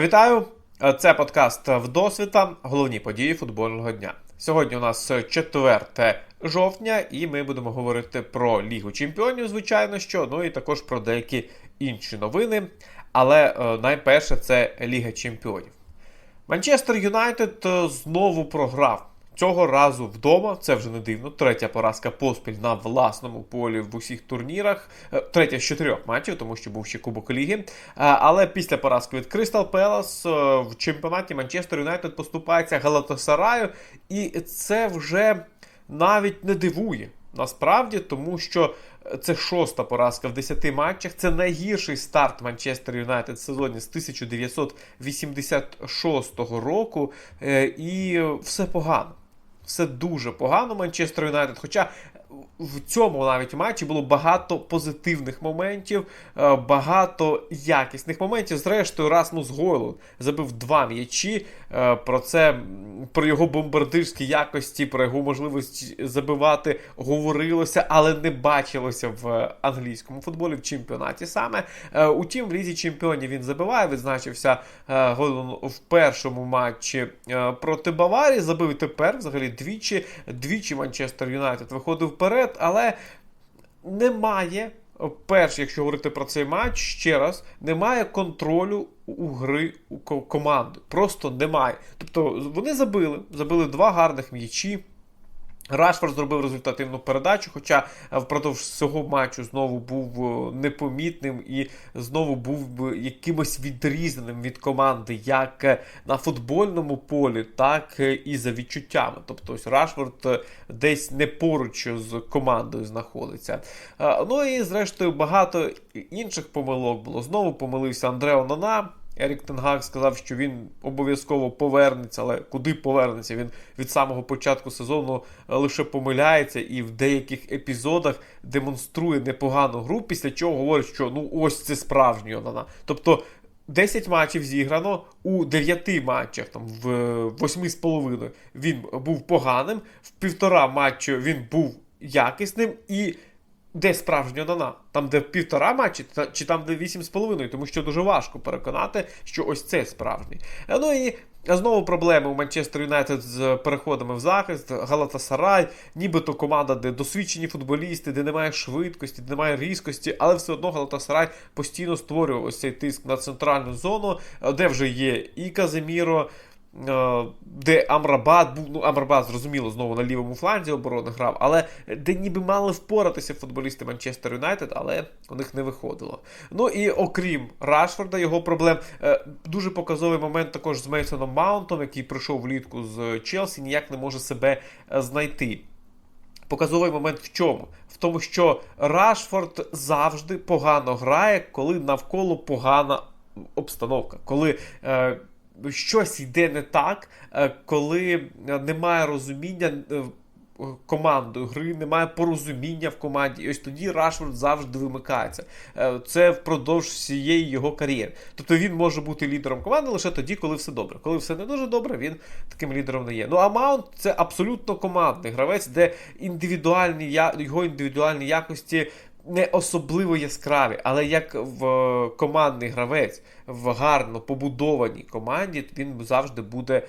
Вітаю! Це подкаст Вдосвіта. Головні події футбольного дня. Сьогодні у нас 4 жовтня, і ми будемо говорити про Лігу Чемпіонів, звичайно що, ну і також про деякі інші новини. Але е, найперше це Ліга Чемпіонів. Манчестер Юнайтед е, знову програв. Цього разу вдома, це вже не дивно. Третя поразка поспіль на власному полі в усіх турнірах. Е, Третя з чотирьох матчів, тому що був ще Кубок Ліги. Е, Але після поразки від Кристал Пелас е, в чемпіонаті Манчестер Юнайтед поступається Галатасараю, і це вже навіть не дивує. Насправді, тому що це шоста поразка в 10 матчах. Це найгірший старт Манчестер Юнайтед в сезоні з 1986 року. Е, І все погано. Все дуже погано Манчестер Юнайтед. Хоча в цьому навіть матчі було багато позитивних моментів, е, багато якісних моментів. Зрештою, Расмус Гойлун забив два м'ячі. Е, Про це, про його бомбардирські якості, про його можливість забивати говорилося, але не бачилося в англійському футболі в чемпіонаті саме. Е, Утім, в лізі чемпіонів він забиває. Відзначився Гойлун в першому матчі проти Баварії. Забив тепер взагалі двічі. Двічі Манчестер Юнайтед виходив вперед, але немає. Перш, якщо говорити про цей матч, ще раз, немає контролю у гри у команди. Просто немає. Тобто вони забили, забили два гарних м'ячі. Рашфорд зробив результативну передачу, хоча впродовж цього матчу знову був е, непомітним і знову був якимось відрізненим від команди, як е, на футбольному полі, так е, і за відчуттями. Тобто ось Рашфорд десь не поруч з командою знаходиться. Ну і зрештою багато інших помилок було. Знову помилився Андре Онана. Ерік Тенгак сказав, що він обов'язково повернеться, але куди повернеться? Він від самого початку сезону е, лише помиляється і в деяких епізодах демонструє непогану гру, після чого говорить, що ну ось це справжній Онана. Тобто 10 матчів зіграно у 9 матчах, там в 8,5 він був поганим, в півтора матчу він був якісним і. Де справжня Онана? Там, де півтора матчі, чи там, де вісім з половиною, тому що дуже важко переконати, що ось це справжній. Е, Ну і знову проблеми у Манчестер Юнайтед з переходами в захист, Галатасарай, нібито команда, де досвідчені футболісти, де немає швидкості, де немає різкості, але все одно Галатасарай постійно створює ось цей тиск на центральну зону, е, де вже є і Каземіро. Е, де Амрабат був, ну Амрабат, зрозуміло, знову на лівому фланзі оборони грав, але де ніби мали впоратися футболісти Манчестер Юнайтед, але у них не виходило. Ну і окрім Рашфорда, його проблем, е, дуже показовий момент також з Мейсоном Маунтом, який прийшов влітку з Челсі, ніяк не може себе е, знайти. Показовий момент в чому? В тому, що Рашфорд завжди погано грає, коли навколо погана обстановка, коли щось йде не так, е, коли немає розуміння. е, Командою гри немає порозуміння в команді, і ось тоді Рашфорд завжди вимикається. Е, Це впродовж всієї його кар'єри. Тобто він може бути лідером команди лише тоді, коли все добре. Коли все не дуже добре, він таким лідером не є. Ну а Маунт це абсолютно командний гравець, де індивідуальні його індивідуальні якості не особливо яскраві, але як в е, командний гравець в гарно побудованій команді, він завжди буде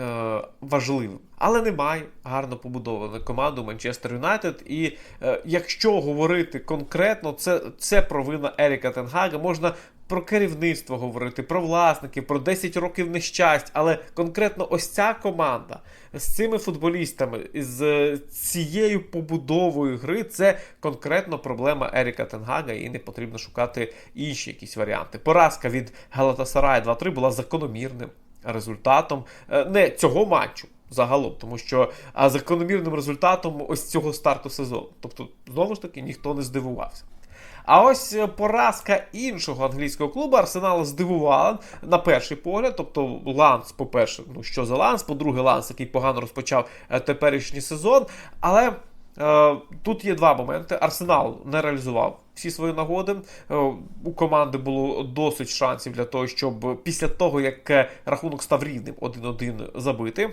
е, важливим. Але немає гарно побудованої команди Манчестер Юнайтед. І е, якщо говорити конкретно, це, це провина Еріка Тенгага. Можна про керівництво говорити, про власників, про 10 років нещасть. Але конкретно ось ця команда з цими футболістами, з цією побудовою гри, це конкретно проблема Еріка Тенгага, і не потрібно шукати інші якісь варіанти. Поразка від Галатасарая 2-3 була закономірним результатом е, не цього матчу. Загалом, тому що а закономірним результатом ось цього старту сезону. Тобто, знову ж таки, ніхто не здивувався. А ось е, поразка іншого англійського клубу Арсенал здивувала на перший погляд. Тобто Ланс, по-перше, ну що за Ланс, по-друге, Ланс, який погано розпочав е, теперішній сезон. Але е, тут є два моменти. Арсенал не реалізував всі свої нагоди. Е, у команди було досить шансів для того, щоб після того, як рахунок став рівним 1-1 забити.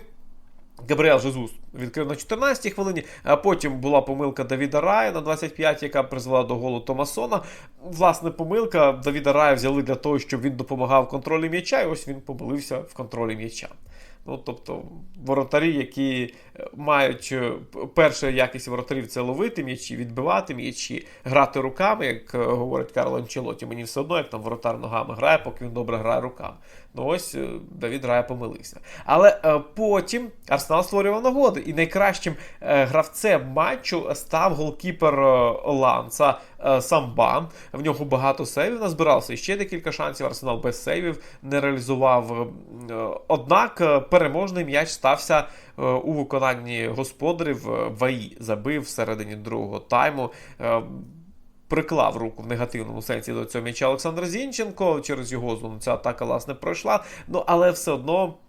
Габріел Жезус відкрив на 14-й хвилині, а потім була помилка Давіда Рая на 25-й, яка призвела до голу Томасона. Власне, помилка Давіда Рая взяли для того, щоб він допомагав контролі м'яча, і ось він помилився в контролі м'яча. Ну, тобто, воротарі, які е, мають е, перша якість воротарів це ловити м'ячі, відбивати м'ячі, грати руками, як е, говорить Карло Анчелоті. Мені все одно, як там воротар ногами грає, поки він добре грає руками. Ну ось Давід Рая помилився. Але е, потім Арсенал створював нагоди. І найкращим е, гравцем матчу став голкіпер е, Самбан. В нього багато сейвів назбирався. І ще декілька шансів. Арсенал без сейвів не реалізував. Однак переможний м'яч стався у виконанні господарів. Ваї забив всередині другого тайму. Приклав руку в негативному сенсі до цього м'яча Олександр Зінченко. Через його зону ця атака власне пройшла. Ну але все одно Е,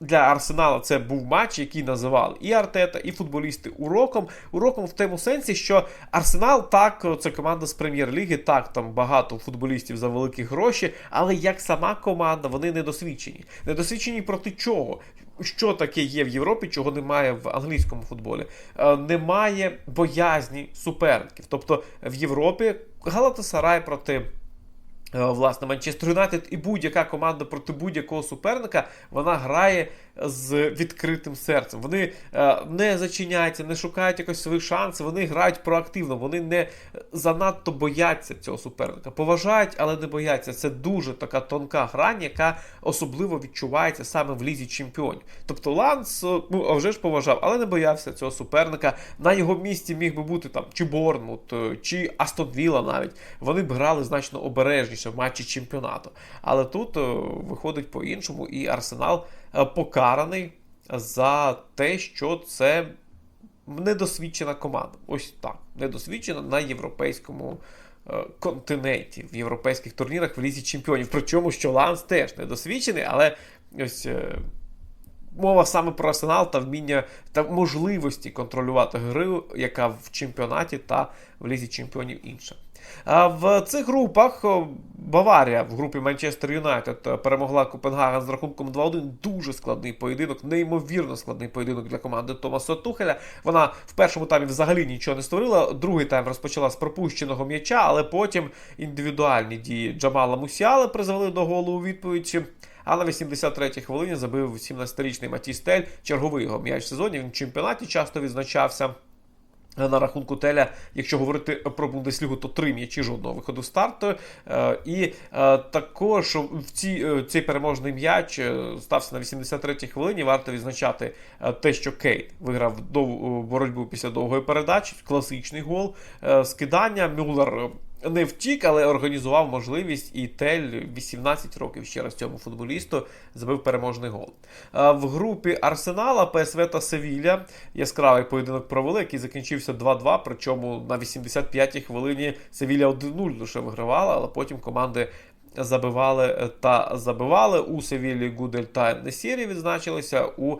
для Арсенала це був матч, який називали і Артета, і футболісти уроком. Уроком в тому сенсі, що Арсенал так, це команда з прем'єр-ліги, так там багато футболістів за великі гроші, але як сама команда, вони недосвідчені. Недосвідчені проти чого? Що таке є в Європі, чого немає в англійському футболі? Е, немає боязні суперників. Тобто в Європі Галатасарай проти. Е, власне, Манчестер Юнайтед і будь-яка команда проти будь-якого суперника вона грає з відкритим серцем. Вони е, не зачиняються, не шукають якось свої шанси, вони грають проактивно, вони не занадто бояться цього суперника. Поважають, але не бояться. Це дуже така тонка грань, яка особливо відчувається саме в лізі чемпіонів. Тобто Ланс ну, а вже ж поважав, але не боявся цього суперника. На його місці міг би бути там чи Борнмут, е, чи Астон Вілла навіть. Вони б грали значно обережніше в матчі чемпіонату. Але тут е, виходить по-іншому, і Арсенал. Е, покараний за те, що це недосвідчена команда. Ось так. Недосвідчена на європейському е, континенті, в європейських турнірах в лізі чемпіонів. Причому, що Ланс теж недосвідчений, але ось. Е, мова саме про арсенал та вміння та можливості контролювати гру, яка в чемпіонаті та в лізі чемпіонів інша. В цих групах Баварія в групі Манчестер Юнайтед перемогла Копенгаген з рахунком 2-1. Дуже складний поєдинок, неймовірно складний поєдинок для команди Томаса Тухеля. Вона в першому таймі взагалі нічого не створила. Другий тайм розпочала з пропущеного м'яча, але потім індивідуальні дії Джамала Мусіали призвели до голу у відповідь. А на 83-й хвилині забив 17-річний Матістель. Черговий його м'яч сезоні. Він в чемпіонаті часто відзначався. На рахунку Теля, якщо говорити про Бундеслігу, то три м'ячі жодного виходу старту. Е, і е, також в ці, е, цей переможний м'яч стався на 83-й хвилині. Варто відзначати те, що Кейт виграв боротьбу після довгої передачі, класичний гол. Скидання Мюллер не втік, але організував можливість, і Тель 18 років ще раз цьому футболісту забив переможний гол. В групі Арсенала, ПСВ та Севілля яскравий поєдинок провели, який закінчився 2-2. Причому на 85-й хвилині Севілля 1-0 лише вигравала, але потім команди. Забивали та забивали у Севілі Гудель та Несірі відзначилися у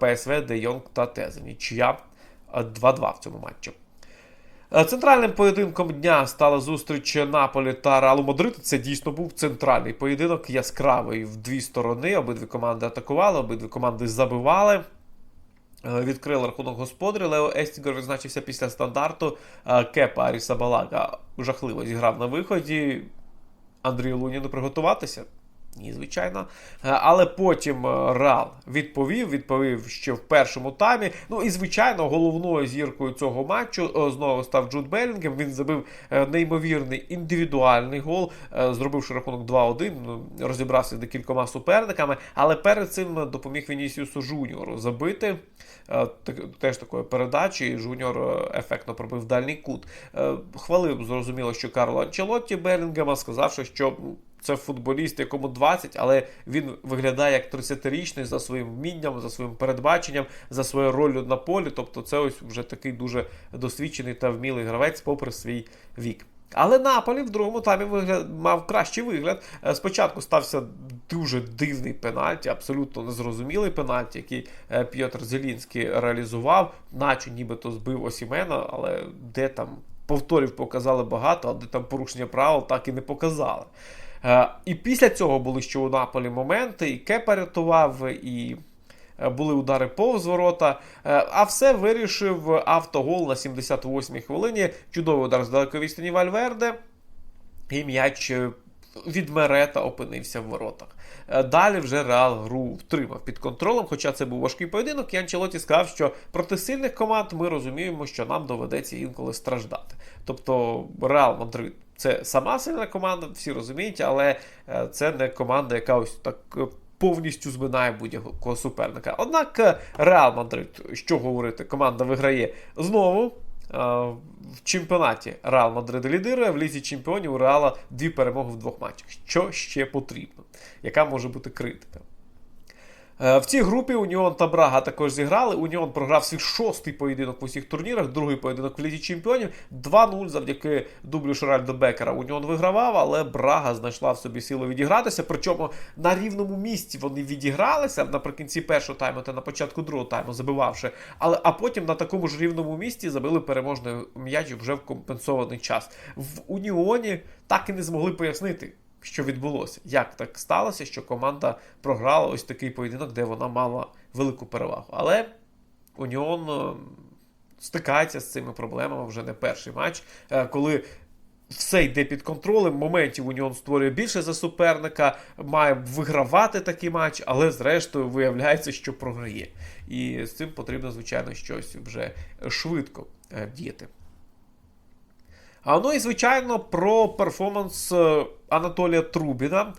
ПСВ Де Йонг та Тезені. Чия 2-2 в цьому матчі. Е, центральним поєдинком дня стала зустріч Наполі та Реалу Мадрид. Це дійсно був центральний поєдинок, яскравий в дві сторони. Обидві команди атакували, обидві команди забивали. Е, відкрили рахунок господарі. Лео Естігер відзначився після стандарту. Е, Кепа Аріса Балага жахливо зіграв на виході. Андрію Луніну приготуватися. Ні, звичайно. Е, але потім е, Реал відповів, відповів ще в першому таймі. Ну і, звичайно, головною зіркою цього матчу е, знову став Джуд Белінгем. Він забив неймовірний індивідуальний гол, зробивши рахунок 2-1, ну, розібрався з декількома суперниками. Але перед цим допоміг Вінісіусу Жуніору забити теж такою передачі. Жуніор ефектно пробив дальній кут. Хвалив, зрозуміло, що Карло Анчелотті Белінгема, сказавши, що це футболіст, якому 20, але він виглядає як 30-річний за своїм вмінням, за своїм передбаченням, за своєю ролью на полі. Тобто, це ось вже такий дуже досвідчений та вмілий гравець, попри свій вік. Але Наполі в другому таймі вигляд, мав кращий вигляд. Е, спочатку стався дуже дивний пенальті, абсолютно незрозумілий пенальті, який е, П'єтр Зелінський реалізував, наче нібито збив Осімена, але де там повторів показали багато, а де там порушення правил так і не показали. Е, і після цього були ще у Наполі моменти, і Кепа рятував, і е, були удари повз ворота. Е, А все вирішив автогол на 78-й хвилині. Чудовий удар з далекої відстані Вальверде. І м'яч від Мерета опинився в воротах. Далі вже Реал гру втримав під контролем, хоча це був важкий поєдинок. І Анчелоті сказав, що проти сильних команд ми розуміємо, що нам доведеться інколи страждати. Тобто Реал Мадрид це сама сильна команда, всі розуміють, але е, це не команда, яка ось так. е, Повністю зминає будь-якого суперника. Однак е, Реал Мадрид, що говорити, команда виграє знову. В чемпіонаті Реал Мадрид лідирує, в лізі чемпіонів у Реала дві перемоги в двох матчах. Що ще потрібно? Яка може бути критика? Е, В цій групі Уніон та Брага також зіграли. Уніон програв свій шостий поєдинок в усіх турнірах, другий поєдинок в Лізі Чемпіонів. 2-0 завдяки дублю Шеральдо Бекера. Уніон вигравав, але Брага знайшла в собі силу відігратися. Причому на рівному місці вони відігралися наприкінці першого тайму та на початку другого тайму, забивавши. Але а потім на такому ж рівному місці забили переможний м'яч вже в компенсований час. В Уніоні так і не змогли пояснити що відбулося. Як так сталося, що команда програла ось такий поєдинок, де вона мала велику перевагу. Але Уніон е, стикається з цими проблемами вже не перший матч, е, коли. Все йде під контролем. Моментів Уніон створює більше за суперника, має вигравати такий матч, але зрештою виявляється, що програє. І з цим потрібно, звичайно, щось вже швидко е, діяти. Ну і звичайно про перформанс е, Анатолія Трубіна.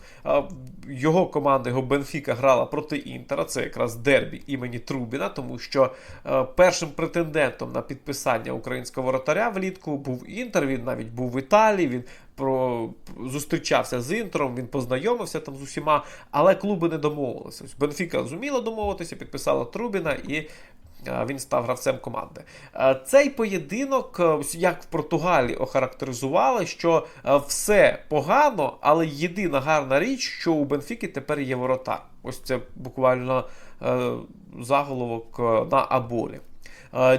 Його команда, його Бенфіка грала проти Інтера. Це якраз дербі імені Трубіна, тому що е, першим претендентом на підписання українського воротаря влітку був Інтер. Він навіть був в Італії. Він про зустрічався з Інтером, він познайомився там з усіма, але клуби не домовилися. Бенфіка зуміла домовитися, підписала Трубіна і. Він став гравцем команди. Цей поєдинок, е, як в Португалії охарактеризували, що е, все погано, але єдина гарна річ, що у Бенфіки тепер є воротар. Ось це буквально е, заголовок на Аболі.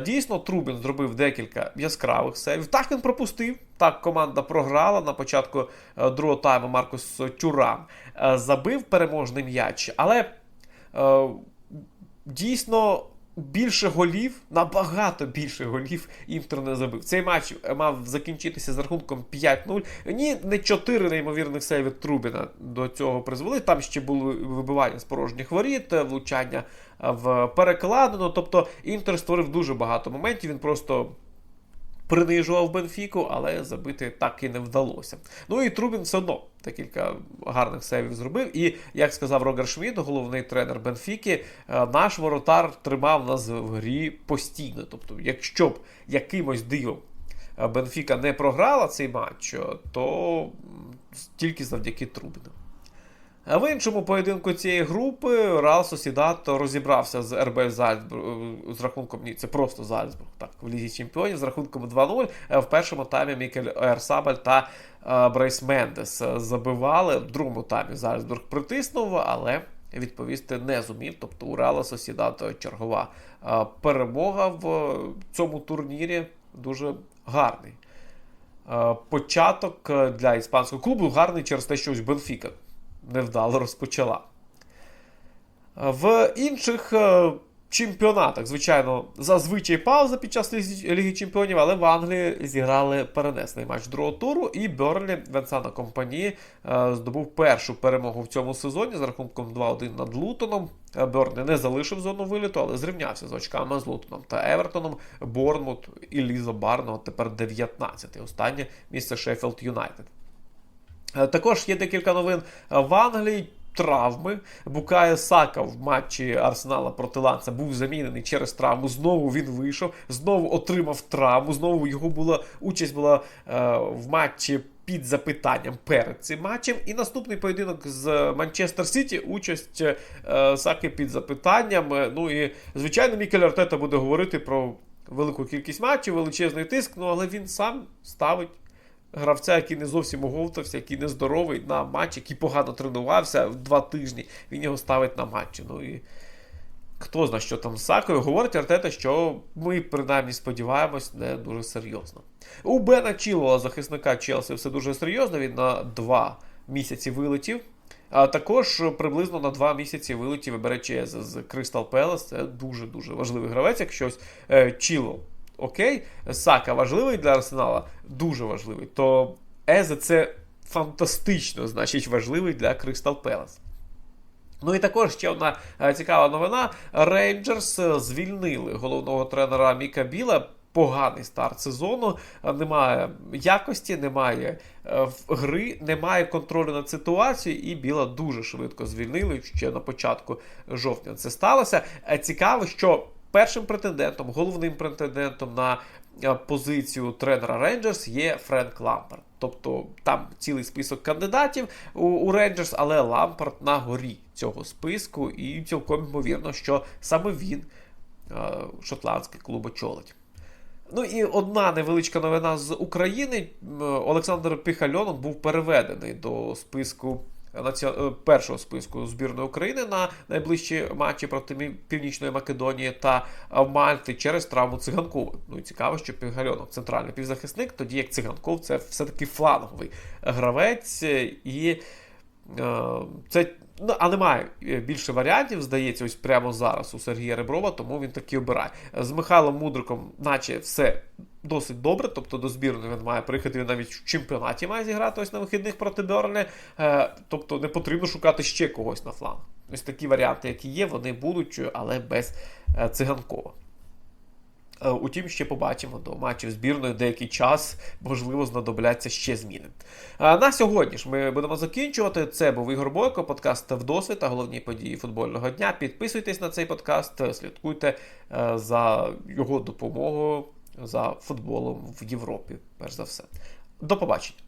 Дійсно, Трубін зробив декілька яскравих сейвів. Так він пропустив. Так команда програла на початку другого тайму. Маркус Тюран е, забив переможний м'яч, але дійсно. Більше голів, набагато більше голів Інтер не забив. Цей матч мав закінчитися з рахунком 5-0. Ні, не 4 неймовірних сейви Трубіна до цього призвели. Там ще були вибивання з порожніх воріт, влучання в перекладину. Тобто Інтер створив дуже багато моментів. Він просто принижував Бенфіку, але забити так і не вдалося. Ну і Трубін все одно декілька гарних сейвів зробив. І як сказав Рогер Шміт, головний тренер Бенфіки, е, наш воротар тримав нас в грі постійно. Тобто, якщо б якимось дивом е, Бенфіка не програла цей матч, е, то тільки завдяки Трубіну. А в іншому поєдинку цієї групи Реал Сосідат розібрався з РБ Зальцбург е, з рахунком. Ні, це просто Зальцбург, так, в Лізі Чемпіонів з рахунком 2-0. Е, В першому таймі Мікель Ерсабель та е, Брейс Мендес забивали. В другому таймі Зальцбург притиснув, але відповісти не зумів. Тобто у Реала Сосідат чергова перемога в цьому турнірі дуже гарний. Початок для іспанського клубу гарний через те, що ось Бенфіка невдало розпочала. В інших е, чемпіонатах, звичайно, зазвичай пауза під час Ліги Чемпіонів, але в Англії зіграли перенесений матч другого туру, і Берлі Венсана Компанії е, здобув першу перемогу в цьому сезоні з рахунком 2-1 над Лутоном. Е, Берлі не залишив зону виліту, але зрівнявся з очками з Лутоном та Евертоном. Борнмут і Лізо Барно тепер 19 Останнє місце Шеффілд Юнайтед. Е, Також є декілька новин е, в Англії. Травми. Букає Сака в матчі Арсенала проти Ланца був замінений через травму. Знову він вийшов, знову отримав травму. Знову його була участь була е, в матчі під запитанням перед цим матчем. І наступний поєдинок з Манчестер Сіті. Участь е, Саки під запитанням. Е, Ну і звичайно, Мікель Артета буде говорити про велику кількість матчів, величезний тиск. Ну але він сам ставить гравця, який не зовсім оговтався, який нездоровий на матч, який погано тренувався в два тижні. Він його ставить на матчі. Ну і хто знає, що там з Сакою. Говорить Артета, що ми принаймні сподіваємось не дуже серйозно. У Бена Чілвола, захисника Челсі, все дуже серйозно. Він на два місяці вилетів А також приблизно на два місяці вилетів Беречез з Кристал Пелес. Це дуже дуже важливий гравець. Якщо ось е, Чіло окей, Сака важливий для Арсенала, дуже важливий. То Езе це фантастично, значить, важливий для Кристал Пелес. Ну і також ще одна е, цікава новина: Рейнджерс е, звільнили головного тренера Міка Біла. Поганий старт сезону, е, немає якості, немає гри, немає контролю над ситуацією, і Біла дуже швидко звільнили. Ще на початку жовтня це сталося. Цікаво, що першим претендентом, головним претендентом на е, позицію тренера Рейнджерс є Френк Лампард. Тобто там цілий список кандидатів у, Рейнджерс, але Лампард на горі цього списку, і цілком ймовірно, що саме він е, шотландський клуб очолить. Ну і одна невеличка новина з України. Олександр Піхальонок був переведений до списку першого списку збірної України на найближчі матчі проти Північної Македонії та е, Мальти через травму циганкова. Ну і цікаво, що Піхальонок центральний півзахисник, тоді як циганков це все-таки фланговий гравець. е, І е, це Ну, а немає е, більше варіантів, здається, ось прямо зараз у Сергія Реброва, тому він таки обирає. З Михайлом Мудриком, наче все досить добре, тобто до збірної він має приїхати, він навіть в чемпіонаті має зіграти ось на вихідних проти Берлі. Е, тобто не потрібно шукати ще когось на фланг. Ось такі варіанти, які є, вони будуть, але без е, циганкова. Е, Утім, ще побачимо до матчів збірної деякий час, можливо, знадобляться ще зміни. На сьогодні ж ми будемо закінчувати. Це був Ігор Бойко, подкаст «Вдосвід» та головні події футбольного дня. Підписуйтесь на цей подкаст, слідкуйте за його допомогою за футболом в Європі. Перш за все. До побачення.